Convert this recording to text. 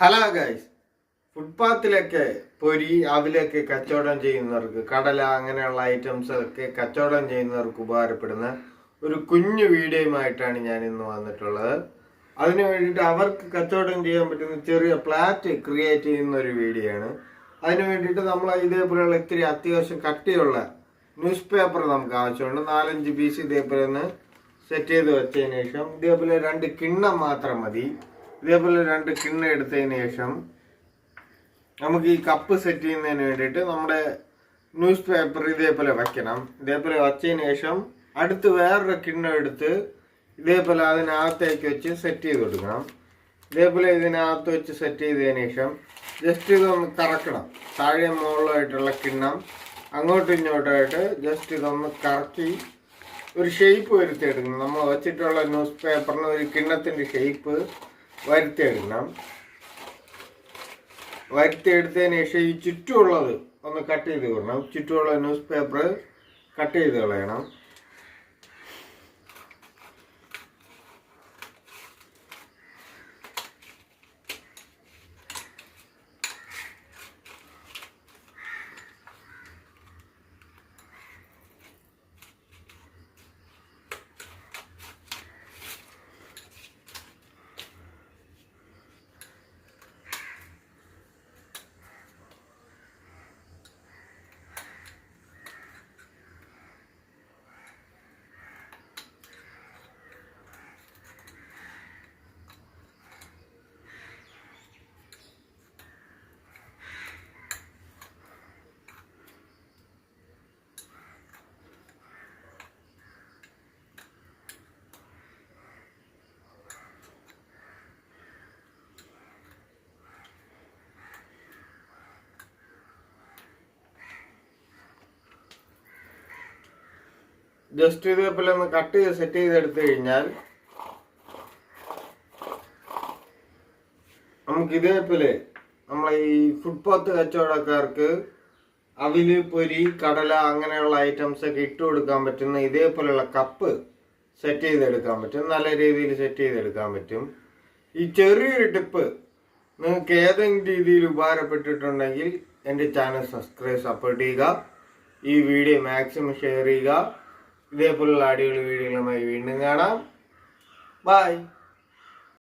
Hello guys. ഫുട്പാത്തിലൊക്കെ പൊരി അവിലൊക്കെ കച്ചവടം ചെയ്യുന്നവർക്ക് കടല അങ്ങനെയുള്ള ഐറ്റംസ് ഒക്കെ കച്ചവടം ചെയ്യുന്നവർക്ക് ഉപകാരപ്പെടുന്ന ഒരു കുഞ്ഞു വീഡിയോയുമായിട്ടാണ് ഞാൻ ഇന്ന് വന്നിട്ടുള്ളത്. അതിനു വേണ്ടിയിട്ട് അവർക്ക് കച്ചവടം ചെയ്യാൻ പറ്റുന്ന ചെറിയ പ്ലാറ്റ് ക്രിയേറ്റ് ചെയ്യുന്ന ഒരു വീഡിയോ ആണ് അതിനു വേണ്ടിയിട്ട് നമ്മൾ ഇതേപോലെയുള്ള ഇത്തിരി അത്യാവശ്യം കട്ടിയുള്ള ന്യൂസ് പേപ്പർ നമുക്ക് ആവശ്യമുണ്ട്. നാലഞ്ച് പീസ് ഇതേപോലെ ഒന്ന് സെറ്റ് ചെയ്ത് വെച്ചതിന് ശേഷം ഇതേപോലെ രണ്ട് കിണ്ണം മാത്രം മതി. ഇതേപോലെ രണ്ട് കിണ്ണം എടുത്തതിന് ശേഷം നമുക്ക് ഈ കപ്പ് സെറ്റ് ചെയ്യുന്നതിന് വേണ്ടിയിട്ട് നമ്മുടെ ന്യൂസ് പേപ്പർ ഇതേപോലെ വയ്ക്കണം. ഇതേപോലെ വച്ചതിന് ശേഷം അടുത്ത് വേറൊരു കിണ്ണം എടുത്ത് ഇതേപോലെ അതിനകത്തേക്ക് വെച്ച് സെറ്റ് ചെയ്ത് കൊടുക്കണം. ഇതേപോലെ ഇതിനകത്ത് വെച്ച് സെറ്റ് ചെയ്തതിന് ശേഷം ജസ്റ്റ് ഇതൊന്ന് കറക്കണം. താഴെ മുകളിലായിട്ടുള്ള കിണ്ണം അങ്ങോട്ടും ഇങ്ങോട്ടുമായിട്ട് ജസ്റ്റ് ഇതൊന്ന് കറക്കി ഒരു ഷേപ്പ് വരുത്തിയെടുക്കണം. നമ്മൾ വെച്ചിട്ടുള്ള ന്യൂസ് പേപ്പറിന് ഒരു കിണ്ണത്തിന്റെ ഷേപ്പ് വരുത്തിയെടുക്കണം. വരുത്തിയെടുത്തതിന് ശേഷം ഈ ചുറ്റുമുള്ളത് ഒന്ന് കട്ട് ചെയ്ത് വിടണം ചുറ്റുമുള്ള ന്യൂസ് പേപ്പർ കട്ട് ചെയ്ത് കളയണം. ജസ്റ്റ് ഇതേപോലെ ഒന്ന് കട്ട് ചെയ്ത് സെറ്റ് ചെയ്തെടുത്തു കഴിഞ്ഞാൽ നമുക്ക് ഇതേപോലെ നമ്മളെ ഈ ഫുട്പാത്ത് കച്ചവടക്കാർക്ക് അവിൽ പൊരി കടല അങ്ങനെയുള്ള ഐറ്റംസ് ഒക്കെ ഇട്ട് കൊടുക്കാൻ പറ്റുന്ന ഇതേപോലെയുള്ള കപ്പ് സെറ്റ് ചെയ്തെടുക്കാൻ പറ്റും. നല്ല രീതിയിൽ സെറ്റ് ചെയ്തെടുക്കാൻ പറ്റും. ഈ ചെറിയൊരു ടിപ്പ് നിങ്ങൾക്ക് ഏതെങ്കിലും രീതിയിൽ ഉപകാരപ്പെട്ടിട്ടുണ്ടെങ്കിൽ എന്റെ ചാനൽ സബ്സ്ക്രൈബ് സപ്പോർട്ട് ചെയ്യുക. ഈ വീഡിയോ മാക്സിമം ഷെയർ ചെയ്യുക. ഇതേപോലുള്ള അടിപൊളി വീഡിയോകളുമായി വീണ്ടും കാണാം. ബൈ